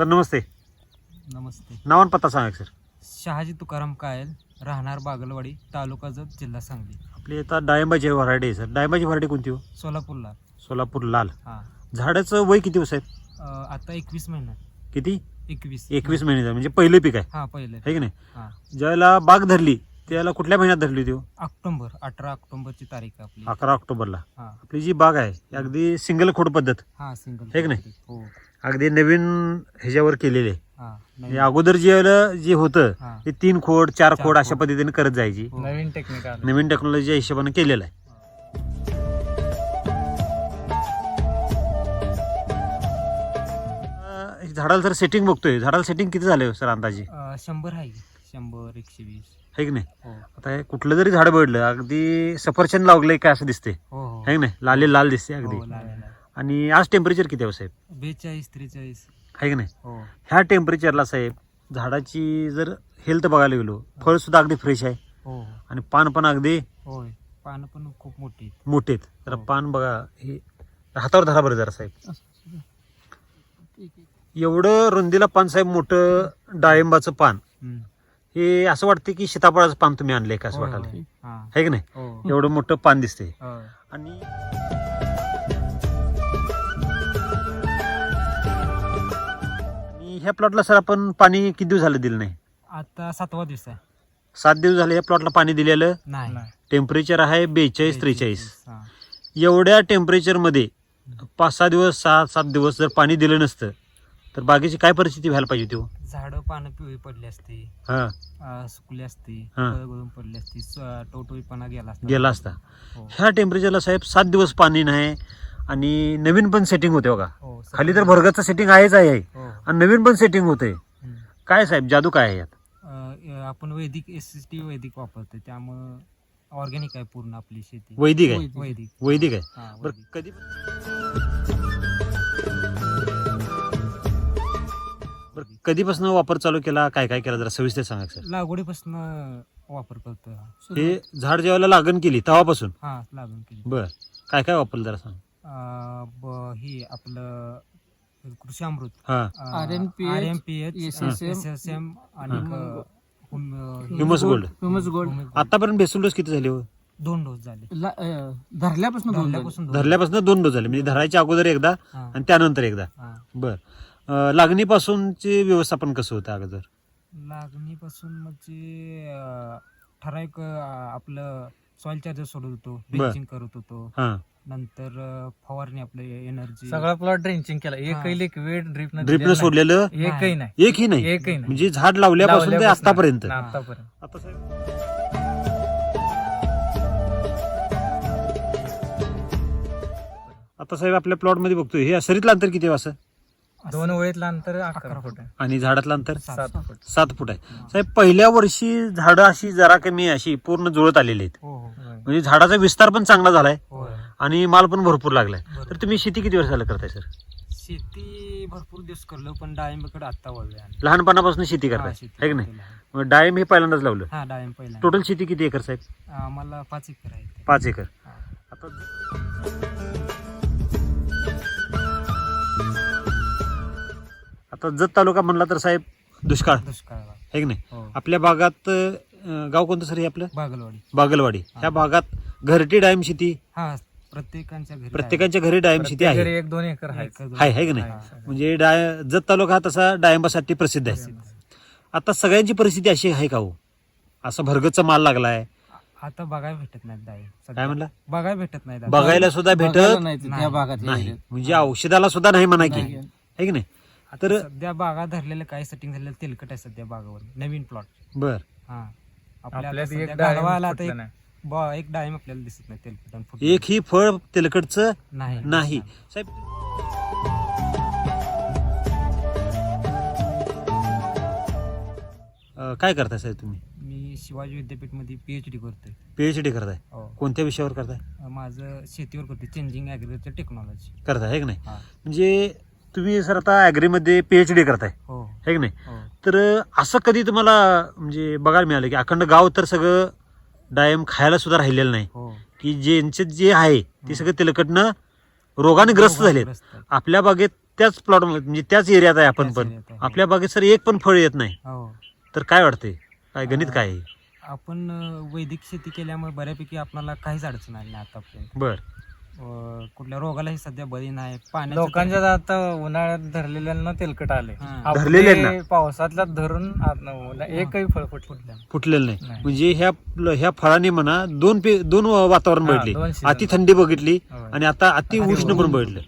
Sir नमस्ते. नमस्ते. नाव आणि पत्ता सांगा सर. शहाजी तुकाराम कायल राहणार बागलवाडी तालुका जत जिल्हा सांगली. आपली आता डाळिंबाची व्हरायटी आहे सर. डाळिंबाची व्हरायटी कोणती हो? सोलापूरला. सोलापूर लाल. हां. झाडाचं वय किती वर्ष आहेत? अं, आता एकवीस महिना. किती? एकवीस. एकवीस महिन्याचं म्हणजे पहिलं पीक आहे. हां पहिलं. है की नाही? हां. ज्यावेळेला बाग धरली त्याला कुठल्या महिन्यात धरली होती हो? ऑक्टोबर अठरा ऑक्टोबरची तारीख आहे आपली. अकरा ऑक्टोबरला. हां. आपली जी बाग आहे अगदी सिंगल खोड पद्धत. हां सिंगल हे की नाही? हो. अगदी नवीन ह्याच्यावर केलेली. आहे हां अगोदर जे जे होतं हां. ते तीन खोड चार खोड अशा. पद्धतीने करत जायची. हो. नवीन टेक्निक आलं. नवीन टेक्नॉलॉजीच्या हिशोबाने केलेलं आहे. अं, झाडाला जर सेटिंग बघतोय. झाडाला सेटिंग किती झालंय सर अंदाजे? अं, शंभर आहे. शंभर एकशे वीस. है की नाही? हो. आता हे कुठलं जरी झाड बघितलं अगदी सफरचंद लावलंय काय असं दिसते हो हो. है की नाही? लाले लाल दिसते अगदी. हो. आणि आज टेम्परेचर किती आहे हो साहेब? बेचाळीस त्रेचाळीस. है की नाही? हो. ह्या टेम्परेचरला साहेब झाडाची जर हेल्थ बघायला गेलो फळ सुद्धा अगदी फ्रेश आहे. हो. आणि पान पण अगदी होय. पानं पण खूप मोठी आहेत. मोठे आहेत हो. पान बघा हे हातावर धरा बरं जरा साहेब. एवढं रुंदीला पान साहेब मोठं डाळिंबाचं पान. हम्म. हे असं वाटतं की सीताफळाचं पान तुम्ही आणलंय का असं होय, वाटायला? होय. हां. है की नाही? हो. एवढं मोठं पान दिसते होय. आणि ह्या प्लॉटला सर आपण पाणी किती दिवस झालं दिलं नाही? आता सातवा दिवस आहे. सात दिवस झाले या प्लॉटला पाणी दिलेलं? नाही. नाही. टेम्परेचर आहे बेचाळीस त्रेचाळीस. हां. एवढ्या टेम्परेचरमध्ये पाच सहा दिवस सहा सात दिवस जर पाणी दिलं नसतं तर बागेची काय परिस्थिती व्हायला पाहिजे ती हो? झाडं पानं पिवळी पडली असते. हा. सुकली असते. गळून पडली असती. टवटवीतपणा गेला असता. गेला असता. हो. ह्या टेम्परेचरला साहेब सात दिवस पाणी नाही आणि नवीन पण सेटिंग होते बघा. हो, खाली तर भरगतचं सेटिंग आहेच आहे. हो. आणि नवीन पण सेटिंग होते. काय साहेब जादू काय आहे यात? अं, आपण वैदिक एस एस टी वैदिक वापरतो त्यामुळं ऑर्गॅनिक आहे पूर्ण आपली शेती. वैदिक आहे? वैदिक. वैदिक. आहे. हा, बरं वैदिक. कधी बरं कधीपासून वापर चालू केला? काय काय केला? जरा सविस्तर सांगा सर. लागवडीपासून वापर करतो हा. हे झाड जेव्हा लागण केली तेव्हापासून हा लागून केली. बर. काय काय वापरलं जरा सांग. अं, ब- ही आपलं कृषी अमृत. हा. RNPH, R M P H SSM, S S M आणि. ह्युमस गोल्ड ह्युमस गोल्ड आतापर्यंत बेसल डोस किती झाले हो? दोन डोस झाले. ला- अं, धरल्यापासून दोन झाले. धरल्यापासून दोन. धरल्यापासून दोन डोस झाले. म्हणजे धरायच्या अगोदर एकदा हा, आणि त्यानंतर एकदा. हा. बर. अं, लागणीपासूनचे व्यवस्थापन कसं होतं अगोदर? लागणीपासून म्हणजे अं, ठराविक अं, आपलं सॉइल चार्जर सोडत होतो बर. ड्रिंचिंग करत होतो. हा. नंतर फवारणी आपलं एनर्जी सगळा प्लॉट ड्रिंचिंग केला. एकही लिक्विड ड्रिप ड्रिपनं सोडलेलं? एकही नाही. एकही नाही. एकही नाही. म्हणजे झाड लावल्यापासून ते आतापर्यंत ना, आतापर्यंत आता साहेब. आता साहेब आपल्या प्लॉटमध्ये बघतोय. हे सरीतलं अंतर किती असं? दोन ओळीतलं अंतर अकरा फूट आहे. आणि झाडातलं अंतर? सात फूट. सात फूट आहे. साहेब पहिल्या वर्षी झाडं अशी जरा कमी अशी पूर्ण जुळत आलेली आहेत. हो हो. म्हणजे झाडाचा विस्तार पण चांगला झालाय. आणि माल पण भरपूर लागलाय. बरोबर. तर तुम्ही शेती किती वर्ष झालं करताय सर? शेती भरपूर दिवस करलो पण डाळिंबकडे आत्ता वळलोय आम्ही. लहानपणापासून शेती हा, करताय. शेती है की नाही? आहे. मग डाळिंब हे पहिल्यांदाच लावलं. हा डाळिंब पहिला टोटल शेती किती एकर साहेब? आम्हाला पाच एकर आहे पाच एकर. हा. आता आता जत तालुका म्हणला तर साहेब दुष्काळ. दुष्काळ आहे. है की नाही? हो. आपल्या भागात अं, गाव कोणतं सर हे आपलं? बागलवाडी. बागलवाडी. ह्या भागात घरटी डाळिंब शेती हा प्रत्येकांच्या घरी प्रत्येकाच्या घरी डाळिंब शेती आहे. घरी एक दोन एकर आहे. आहे आहे की नाही? हा. म्हणजे डाळ जत तालुका हा तसा डाळिंबासाठी प्रसिद्ध आहे. प्रसिद्ध. आता सगळ्यांची परिस्थिती अशी आहे का हो? असा भरगतचा माल लागलाय. आता बघायला भेटत डाळिंब काय. म्हणला? बघायला भेटत आता. बघायला सुद्धा भेटत नाही. नाही. नाही. म्हणजे औषधाला सुद्धा नाही म्हणा की. नाही. आहे की नाही? तर- सध्या बागा धरलेलं काय सेटिंग झालेलं तेलकट आहे सध्या बागावर. नवीन प्लॉट बर. हा. आपल्या ब- एक डाळिंब आपल्याला दिसत नाही तेलकट आणि फुटलेलं. एक ही फळ तेलकटचं नाही. नाही. साहेब अं, काय करताय साहेब तुम्ही? मी शिवाजी विद्यापीठमध्ये पीएच डी करतोय. पीएच करताय? हो. कोणत्या विषयावर करताय? माझं शेतीवर करतोय. चेंजिंग ॲग्रिकल्चर टेक्नॉलॉजी करताय आहे की नाही? हा. म्हणजे तुम्ही सर आता ॲग्रीमध्ये पीएच डी करताय. हो. आहे की नाही? हो. तर असं कधी तुम्हाला म्हणजे बघायला मिळालं की अखंड गाव तर सगळं डायम खायला सुद्धा राहिलेलं नाही. हो. की ज्यांचे जे आहे ते सगळं तेलकटनं रोगाने ग्रस्त झालेत. आपल्या बागेत त्याच प्लॉट म्हणजे त्याच एरियात आहे आपण त्याच पण. area त आहे. आपल्या बागेत सर एक पण फळ येत नाही. हो. तर काय वाटते काय गणित काय आहे? आपण अं, वैदिक शेती केल्यामुळे बऱ्यापैकी आपल्याला काहीच अडचण आली नाही आतापर्यंत. बर. अं, कुठल्या रोगालाही सध्या बळी नाही पाण्याचं लोकांच्या आता उन्हाळ्यात धरलेल्यांना तेलकट आले हा. आपले धरलेल्यांना? पावसातला धरून आत- उन्हा- एकही फळ फुटलं कुठल्या फुटलेलं नाही नाही. म्हणजे ह्या ह्या फळाने म्हणा दोन पे दोन वातावरण हा, बघितली season. अति थंडी बघितली होय. आणि आता अति उष्ण पण. बघितलं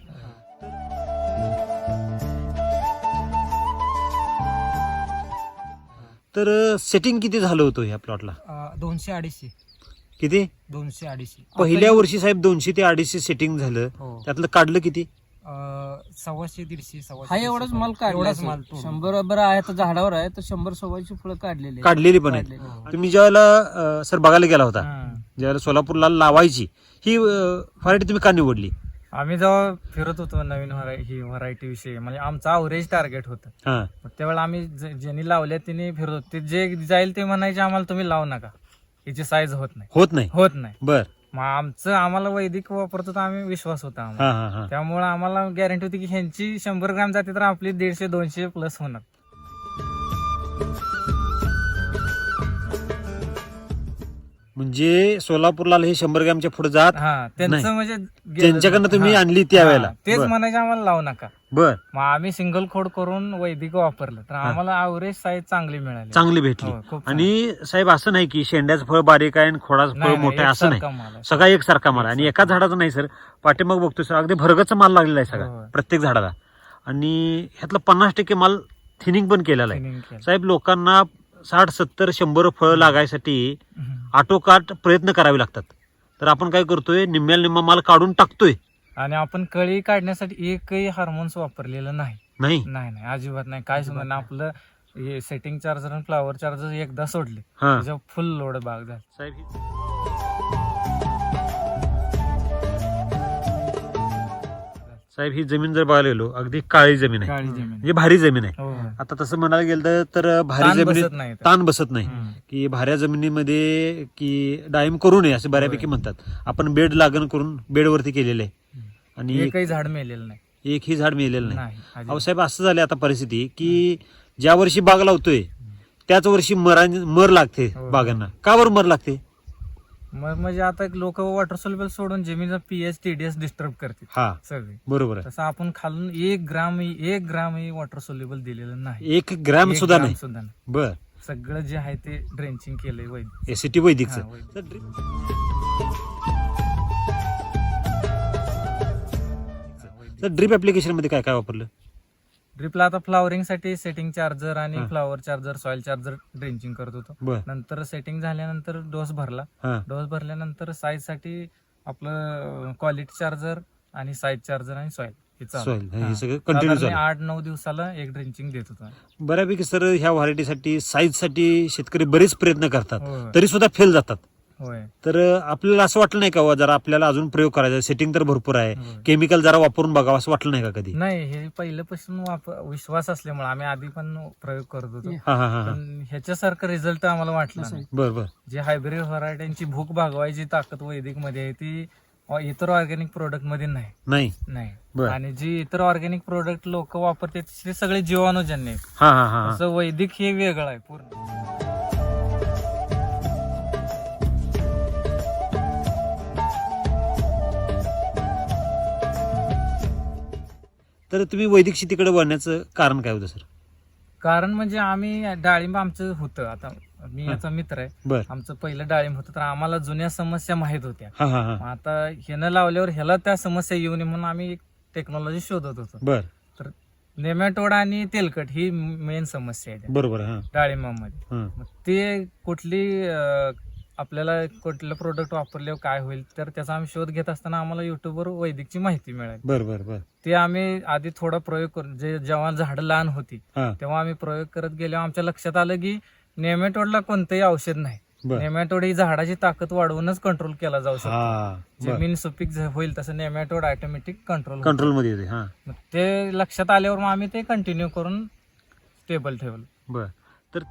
तर सेटिंग किती झालं होतं ह्या प्लॉटला अं, दोनशे अडीचशे किती? दोनशे अडीचशे. पहिल्या वर्षी साहेब दोनशे ते अडीचशे सेटिंग झालं. हो. त्यातलं काढलं किती? अं, सव्वाशे दीडशे सव्वाशे हा एवढाच माल काढला एवढाच माल तो. शंभर बरं आहे तर झाडावर आहे तर शंभर सव्वाची फळं काढलेली आहेत. काढलेली पण आहेत. काढलेली. तुम्ही ज्यावेळेला सर बघायला गेला होता हा. ज्यावेळेला सोलापूरला लावायची ही व्हरायटी तुम्ही का निवडली? आम्ही जेव्हा फिरत होतो नवीन व्हराय- ही व्हरायटी विषयी म्हणजे आमचं अवरेज टार्गेट होतं. हा. मग त्यावेळेला आम्ही ज- ज्यांनी लावल्या त्यांनी फिरत होतो. ते जे जाईल ते म्हणायचे आम्हाला तुम्ही लावू नका. हिची साईज होत नाही. होत नाही? होत नाही. बर. मग आमचं आम्हाला वैदिक वापरतो तर आम्ही विश्वास होता आम्हाला. हा हा हा. त्यामुळे आम्हाला गॅरंटी होती की ह्यांची शंभर ग्राम जाते तर आपली दीडशे दोनशे प्लस होणार. म्हणजे सोलापूरला हे शंभर ग्रॅमच्या पुढे जात हा नाही. त्यांचं म्हणजे गेलं- त्यांच्याकडनं तुम्ही हा. आणली त्यावेळेला हा, तेच बर. म्हणायचे आम्हाला लावू नका. बर. मग आम्ही सिंगल खोड करून वैदिक वापरलं तर आम्हाला अवरेज साईज चांगली मिळाली. चांगली भेटली. हो, खूप आणि साहेब असं नाही की शेंड्याचं फळ बारीक आहे आणि खोडाचं नाही, फळ मोठं आहे असं नाही. एकसारखा माल आहे. सगळा एकसारखा माल आहे. आणि एका झाडाचं नाही सर. पाठीमाग बघतोय सर. अगदी भरगचा माल लागलेला आहे होय. सगळा प्रत्येक झाडाला. आणि ह्यातलं पन्नास टक्के माल थिनिंग पण केलेला आहे. Thinning केलं. साहेब लोकांना साठ सत्तर शंभर फळ लागायसाठी. आटोकाट प्रयत्न करावे लागतात. तर आपण काय करतोय निम्म्याला निम्मा माल काढून टाकतोय. आणि आपण कळी काढण्यासाठी एकही हार्मोन्स वापरलेलं नाही. नाही. नाही नाही अजिबात नाही. काय समज आपलं हे सेटिंग चार्जर आणि फ्लावर चार्जर एकदा सोडले हा. फुल लोड बाग झाली. साहेब ही- साहेब ही जमीन जर बघायला गेलो अगदी काळी जमीन आहे. काळी जमीन म्हणजे भारी जमीन आहे. हो, हो. आता तसं म्हणायला गेलं तर भारी ताण जमिनीत बसत नाही ताण बसत नाही. हम्म. की भाऱ्या जमिनीमध्ये की डाळिंब करू नये असे बऱ्यापैकी म्हणतात. आपण बेड लागण करून बेडवरती केलेले आहे. आणि एकही झाड मेलेलं नाही. एकही झाड मिळालेलं नाही. नाही अहो अजिबात. साहेब असं झालं आता परिस्थिती की ज्या वर्षी बाग लावतोय त्याच वर्षी मरा मर लागते हो. बागांना. का बरं मर लागते? मग म्हणजे आता लोक वॉटर सोल्युबल सोडून जमिनीचा पीएच टीडीएस डिस्टर्ब करते हा. सगळे. बरोबर आहे. तसं आपण खालून एक ग्राम एक ग्रामही वॉटर सोल्युबल दिलेलं नाही. एक ग्रॅम एक सुद्धा ग्राम नाही. सुद्धा नाही. बर. सगळं जे आहे ते ड्रेंचिंग केलंय वैद्य एसीटी वैदिकचं हा, वैदिक. तर ड्रिप- तर ड्रिप ऍप्लिकेशनमध्ये काय काय वापरलं? ड्रिपला आता फ्लॉवरिंगसाठी सेटिंग चार्जर आणि हा. Flower charger soil charger drenching करत होतो. बर. नंतर सेटिंग झाल्यानंतर डोस भरला. हा. डोस भरल्यानंतर साईजसाठी आपलं क्वालिटी चार्जर आणि साईज चार्जर आणि सॉइल हे चालू. Soil, हे हा. सगळं कंटिन्यू साधारण आठ नऊ दिवसाला एक ड्रेंचिंग देत होतो. बऱ्यापैकी सर ह्या व्हरायटीसाठी साईजसाठी शेतकरी बरेच प्रयत्न करतात. होय. तरी सुद्धा फेल जातात. तर आपल्याला असं वाटलं नाही का बुवा, जरा आपल्याला अजून प्रयोग करायचा सेटिंग तर भरपूर आहे. केमिकल जरा वापरून बघावं असं वाटलं नाही का कधी? नाही हे पहिल्यापासून विश्वास असल्यामुळे आम्ही आधी पण प्रयोग करत होतो. हा हा हा हा. ह्याच्यासारखं रिझल्ट आम्हाला वाटला असं नाही बर बर. जे हायब्रिड व्हरायटीची भूक भागवायची ताकद वैदिकमध्ये आहे ती इतर ऑर्गॅनिक प्रोडक्टमध्ये नाही. नाही? आणि जी इतर ऑर्गॅनिक प्रोडक्ट लोक वापरतात ते सगळे जीवाणूजन्य आहेत. हा हा हा हा. असं वैदिक हे वेगळं आहे पूर्ण. तर तुम्ही वैदिक शेतीकडे वळण्याचं कारण काय होतं सर? कारण म्हणजे आम्ही डाळिंब आमचं होतं. आता मी याचा मित्र आहे. बर. आमचं पहिलं डाळिंब होतं तर आम्हाला जुन्या समस्या माहीत होत्या. हा हा हा. आता ह्यानं लावल्यावर ह्याला त्या समस्या येऊ नये म्हणून आम्ही एक टेक्नॉलॉजी शोधत होतो. बर. तर नेमॅटोड आणि तेलकट ही मेन समस्या आहे त्या बरोबर हा. डाळिंबामध्ये. हा. मग ते कुठली अं, आपल्याला कुठलं प्रोडक्ट वापरल्यावर काय होईल तर त्याचा आम्ही शोध घेत असताना आम्हाला युट्यूबवर वैदिकची माहिती मिळाली. बर बर बर. ते आम्ही आधी थोडा प्रयोग करून जे जेव्हा झाडं लहान होती हा. तेव्हा आम्ही प्रयोग करत गेल्यावर आमच्या लक्षात आलं की नेमॅटोडला कोणतंही औषध नाही. बर. नेमॅटोड ही झाडाची ताकद वाढवूनच कंट्रोल केला जाऊ शकतो. हा जमीन सुपीक होईल तसं नेमॅटोड ऑटोमॅटिक कंट्रोल कंट्रोलमध्ये येते हा. ते लक्षात आल्यावर मग आम्ही ते कंटिन्यू करून स्टेबल ठेवलं. बर. तर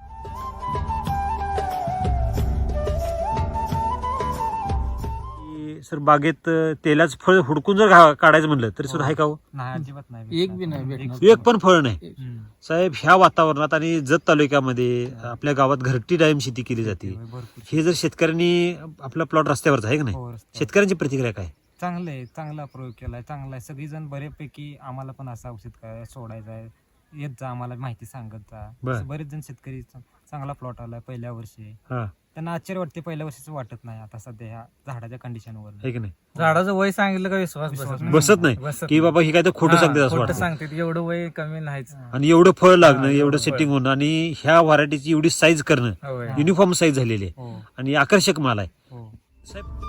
सर बागेत तेलाच फळ हुडकून जर घा- काढायचं म्हणलं तरी सुद्धा आहे का हो? नाही अजिबात नाही एक बी नाही भेटणार. एक पण फळ नाही. हम्म. साहेब ह्या वातावरणात आणि जत तालुक्यामध्ये आपल्या गावात घरटी डाळिंब शेती केली जाते. भरपूर हे जर शेतकऱ्यांनी आपला प्लॉट रस्त्यावरचा आहे का नाही? हो. शेतकऱ्यांची प्रतिक्रिया काय? चांगलं आहे चांगला प्रयोग केलाय चांगला आहे. सगळीजण बऱ्यापैकी आम्हाला पण असं औषध काय सोडायचं आहे. येत जा आम्हाला माहिती सांगत जा. बर. असं बरेच जण शेतकरी चा- चांगला प्लॉट आलाय पहिल्या वर्षी. हा. त्यांना आश्चर्य वाटते पहिल्या वर्षीच वाटत नाही आता सध्या ह्या झाडाच्या कंडिशनवर आहे की नाही? झाडाचं वय सांगितलं का विश्वास विश्वास बसत नाही. बसत नाही. बसत की बाबा ही काय तर खोटं हा, सांगते असं खोटं वाटतं. सांगते एवढं वय कमी नाहीच. आणि एवढं फळ लागणं हा, एवढं एवढं सेटिंग. होणं आणि ह्या व्हरायटीची एवढी साईज करणं होय. हा. युनिफॉर्म साईज झालेली आहे. हो. आणि आकर्षक माल आहे. हो. साहेब.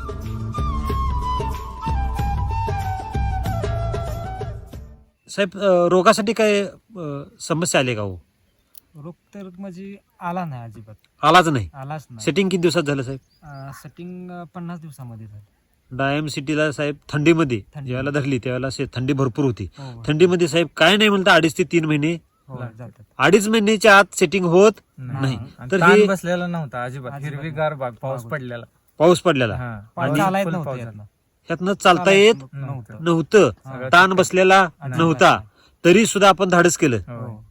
साहेब अं, रोगासाठी काय अं, समस्या आली का हो? रोग तर म्हणजे आला नाही अजिबात. आलाच नाही? आलाच नाही. सेटिंग किती दिवसात झालं साहेब? सेटिंग पन्नास दिवसामध्ये झालं. डायम सिटीला साहेब थंडीमध्ये थंडी. ज्यावेळेला धरली त्यावेळेला थंडी भरपूर होती. हो थंडीमध्ये साहेब काय नाही म्हणतं अडीच ते तीन महिने. हो जातात. अडीच महिन्याच्या आत सेटिंग होत नाही. आणि तर ताण हे बसलेला नव्हता अजिबात. अजिबात हिरवीगार बाग पाऊस बाग. पडलेला. पाऊस पडलेला. हा. full नव्हतं पाऊस यातनं. ह्यातनं चालता येत नव्हतं. नव्हतं. हा. ताण बसलेला नव्हता. तरी सुद्धा आपण धाडस केलं. हो.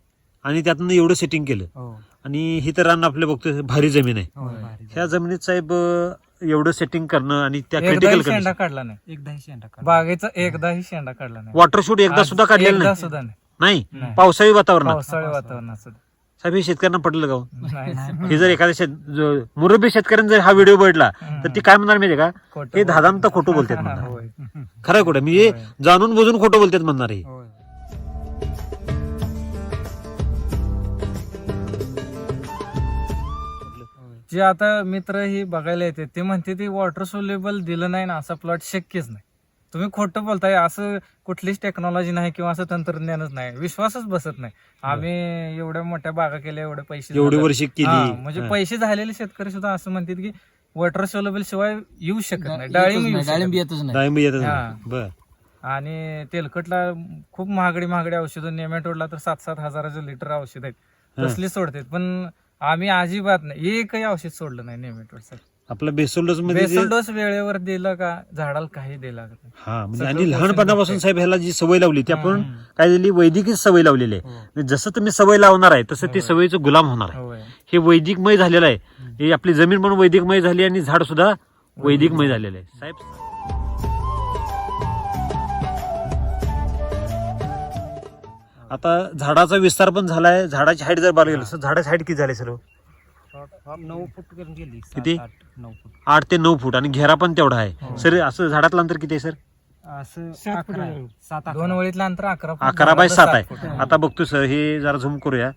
आणि त्यातनं एवढं सेटिंग केलं. हो. आणि ही तर रान आपले बघतोय भारी जमीन आहे. हो होय. भारी ह्या जमिनीत साहेब अं, एवढं सेटिंग करणं आणि त्या एकदाही क्रिटिकल शेंडा काढला नाही. एकदा शेंडा काढला. बागेचा एकदाही शेंडा काढला नाही. वॉटर शूट एकदा आज सुद्धा काढलेलं एकदा नाही सुद्धा नाही. नाही? नाही. पावसाळी वातावरणात. पावसाळी वातावरणात सुद्धा. साहेब हे शेतकऱ्यांना पटलं का हो? नाही. हे जर एखाद्या शेत जो- मुरब्बी शेतकऱ्यांनी जर हा व्हिडिओ बघितला तर ती काय म्हणणार माहितीये का? खोटं हे बोलतात. दादांत खोटं बोलतात म्हणणार. होय. खरं खोटं. म्हणजे होय. जाणून बुजून खोटं बोलतात म्हणणार हे. होय. जे आता मित्र ही बघायला येते ते म्हणते ते वॉटर सोल्युबल दिलं नाही ना असा प्लॉट शक्यच नाही तुम्ही खोटं बोलताय असं कुठलीच टेक्नॉलॉजी नाही किंवा असं तंत्रज्ञानच नाही विश्वासच बसत नाही आम्ही एवढ्या मोठ्या बागा केल्या एवढे पैसे एवढी झाले. वर्षी हा, केली म्हणजे. पैसे झालेले शेतकरी सुद्धा असं म्हणतात की वॉटर सोल्युबल शिवाय येऊ शकत नाही डाळिंब नाही, येऊ शकत डाळिंब नाही. येतच नाही डाळिंब येतच हा. नाही. बर आणि तेलकटला खूप महागडी महागडी औषधं नेमॅटोडला तर सात सात हजाराचं लिटर औषध आहेत. तसली सोडतात पण आम्ही अजिबात नाही एकही औषध सोडलं नाही नेमॅटोडसाठी आपलं बेसल डोस मध्ये जे- बेसल डोस वेळेवर दिलं का झाडाला काही दिला का नाही. हा म्हणजे सगळं आणि पोषण लहानपणापासून. साहेब ह्याला जी सवय लावली ती आपण हम्म. काय दिली वैदिकच सवय लावलेली आहे हो. म्हणजे जसं तुम्ही सवय लावणार आहे तसं ते होय. सवयीचं गुलाम होणार आहे होय. हे वैदिकमय झालेलं आहे हे आपली जमीन पण वैदिकमय झाली आणि झाड सुद्धा वैदिकमय झालेलं आहे साहेब आता झाडाचा विस्तार पण झालाय. झाडाची हाईट जर बघायला गेलं तर झाडाची हाईट किती झाली सर्व नऊ फूट करून गेली. सात, किती? आठ, नऊ फूट. आठ ते नऊ फूट आणि घेरा पण तेवढा आहे. हो. सर असं झाडातलं अंतर किती आहे सर? असं अकरा आहे. सात दोन अकरा वळीतलं अंतर अकरा फूट, अकरा बाय सात आहे. फूट. आता बघतो सर हे जरा झूम करूया.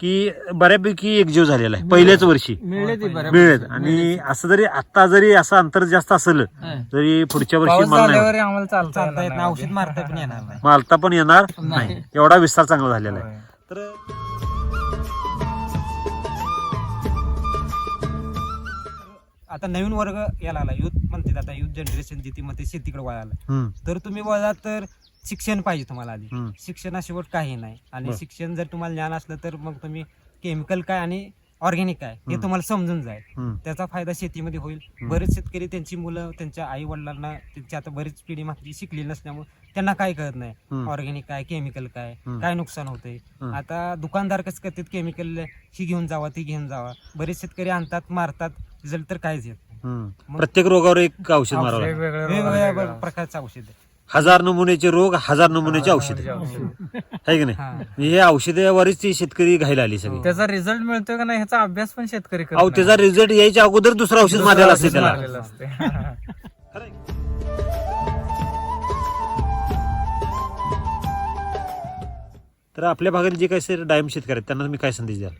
की बऱ्यापैकी एक जीव झालेला आहे. पहिल्याच वर्षी. मिळले आणि असं जरी आता जरी असं अंतर जास्त असलं. तरी पुढच्या वर्षी मारता पण येणार नाही. मालता पण येणार नाही. एवढा विस्तार चांगला झालेला आहे. तर आता नवीन वर्ग यायला लागला. युथ म्हणते आता युथ जनरेशन जिथे म्हणते शेतीकडे वळायला हम्म, तर तुम्ही वळला तर शिक्षण पाहिजे तुम्हाला आधी. शिक्षणाशिवाय काही नाही. आणि. शिक्षण जर तुम्हाला ज्ञान असलं तर मग तुम्ही केमिकल काय आणि ऑर्गॅनिक काय हे तुम्हाला समजून जाईल. त्याचा फायदा शेतीमध्ये होईल. बरेच शेतकरी त्यांची मुलं त्यांच्या आई वडिलांना त्यांची आता बरीच पिढी मागची शिकलेली नसल्यामुळे त्यांना काय कळत नाही. ऑर्गॅनिक काय केमिकल काय. काय नुकसान होतंय? हम्म. आता दुकानदार कसं करतात? केमिकल ही घेऊन जावा ती घेऊन जावा. बरेच शेतकरी आणतात मारतात. रिझल्ट तर काहीच येत नाही हम्म. मग- प्रत्येक रोगावर एक औषध मारावं लागतं. वेगवेगळ्या प्रकारचं औषध आहे हजार नमुन्याचे रोग हजार नमुन्याचे औषध औषध. आहे की नाही हा हे औषधावरच ती शेतकरी घायला आली सगळी त्याचा रिझल्ट मिळतोय का नाही ह्याचा अभ्यास पण शेतकरी करत अहो नाही. त्याचा रिझल्ट यायच्या अगोदर दुसरं औषध दुसरं मारलेलं असते औषध त्याला मारलेलं असते. तर आपल्या भागात जे काही सर डायम शेतकरी आहेत त्यांना तुम्ही काय संदेश द्याल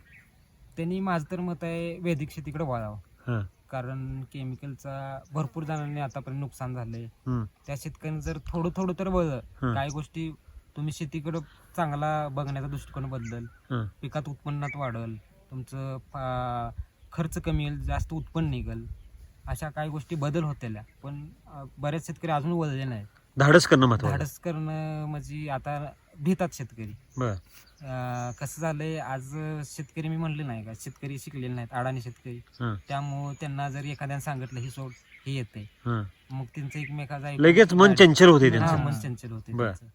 त्यांनी माझं तर मत आहे वैदिक शेतीकडे वळावं हा. कारण केमिकलचा भरपूर जणांनी आतापर्यंत नुकसान झालंय. हम्म. त्या शेतकऱ्यांनी जर थोडं थोडं तर बघ हं. काही गोष्टी तुम्ही शेतीकडे चांगला बघण्याचा दृष्टिकोन बदल. हं. पिकात उत्पन्नात वाढल. तुमचं फा- खर्च कमी येईल जास्त उत्पन्न निघल. अशा काही गोष्टी बदल होत्या पण अं, बरेच शेतकरी अजून वळले नाहीत. धाडस करणं महत्वाचं धाडस करणं म्हणजे आता भीतात शेतकरी बर अं, कसं झालंय आज शेतकरी मी म्हणले नाही का शेतकरी शिकलेले नाहीत अडाणी शेतकरी हं. त्यामुळं त्यांना जर एखाद्याने सांगितलं हे सोड हे येते हं. मग त्यांचं एकमेकाचा ऐकून- लगेच मन चंचल होते हा, त्यांचं मन चंचल होते बर. त्यांचं.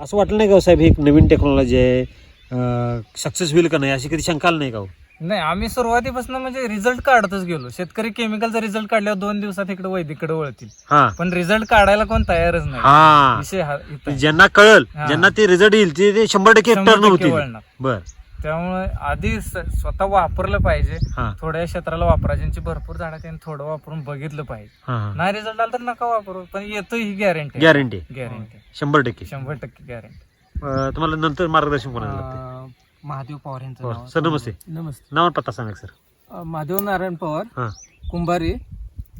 असं वाटलं नाही का हो साहेब ही एक नवीन टेक्नॉलॉजी आहे सक्सेस होईल का नाही अशी कधी शंका आली नाही का हो? नाही आम्ही सुरुवातीपासून म्हणजे रिझल्ट काढतच गेलो. शेतकरी केमिकलचा रिझल्ट काढल्यावर दोन दिवसात इकडे वैदिकडे वळतील. हा. पण रिझल्ट काढायला कोण तयारच नाही. हा. विषय हा इथं आहे. ज्यांना कळल हा. ज्यांना ते रिझल्ट येईल ते ते शंभर टक्के शंभर टर्न टक्के होतील. वळणार. बर. त्यामुळे आधी स- स्वतः वापरलं पाहिजे. हा. थोड्या क्षेत्राला वापरा ज्यांची भरपूर झाडं त्यांनी थोडं वापरून बघितलं पाहिजे. हा नाही रिझल्ट आला तर नका वापरू पण येतो ही गॅरंटी गॅरंटी गॅरंटी शंभर टक्के. शंभर टक्के गॅरंटी अं, तुम्हाला नंतर मार्गदर्शन कोणाला लागते? महादेव पवार यांचं हो. नाव सर नमस्ते. नमस्ते. नाव आणि पत्ता सांगा सर. अ, महादेव नारायण पवार हा. कुंभारी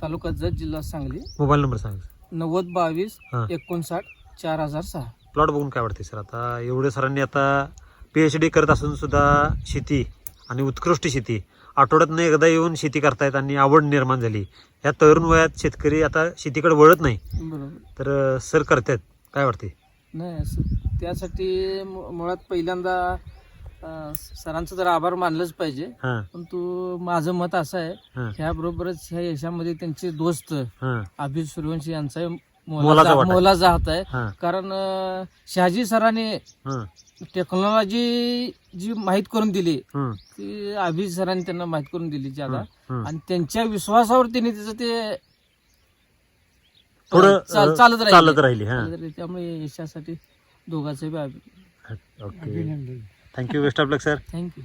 तालुका जत जिल्हा सांगली. मोबाईल नंबर सांगा सर. नव्वद बावीस हा. एकोणसाठ चार हजार सहा. प्लॉट बघून काय वाटते सर? आता एवढे सरांनी आता पी एच डी करत असून सुद्धा शेती आणि उत्कृष्ट शेती आठवड्यातनं एकदा येऊन शेती करतायत आणि आवड निर्माण झाली. या तरुण वयात शेतकरी आता शेतीकडे वळत नाही. बरोबर. तर अं, सर करतायत काय वाटते नाही असं त्यासाठी मु- मुळात पहिल्यांदा सरांचं तर आभार मानलंच पाहिजे. हां. पण तू माझं मत असं आहे हां. ह्याबरोबरच ह्या यशामध्ये त्यांचे दोस्त हां. अभित सूर्यवंशी यांचा मोलाचा मोलाचा वाटा. मोलाचा हात आहे. हां. कारण अ, शहाजी सरांनी हां. टेक्नॉलॉजी जी माहीत करून दिली ती अभित सरांनी त्यांना माहीत करून दिली ज्यादा हं. आणि त्यांच्या विश्वासावर त्यांनी तिचं ते थोडं चाल- अं, चालत राहिले. चालत हां. त्यामुळे यशासाठी दोघांचे okay. Thank you, best of sir. Thank you.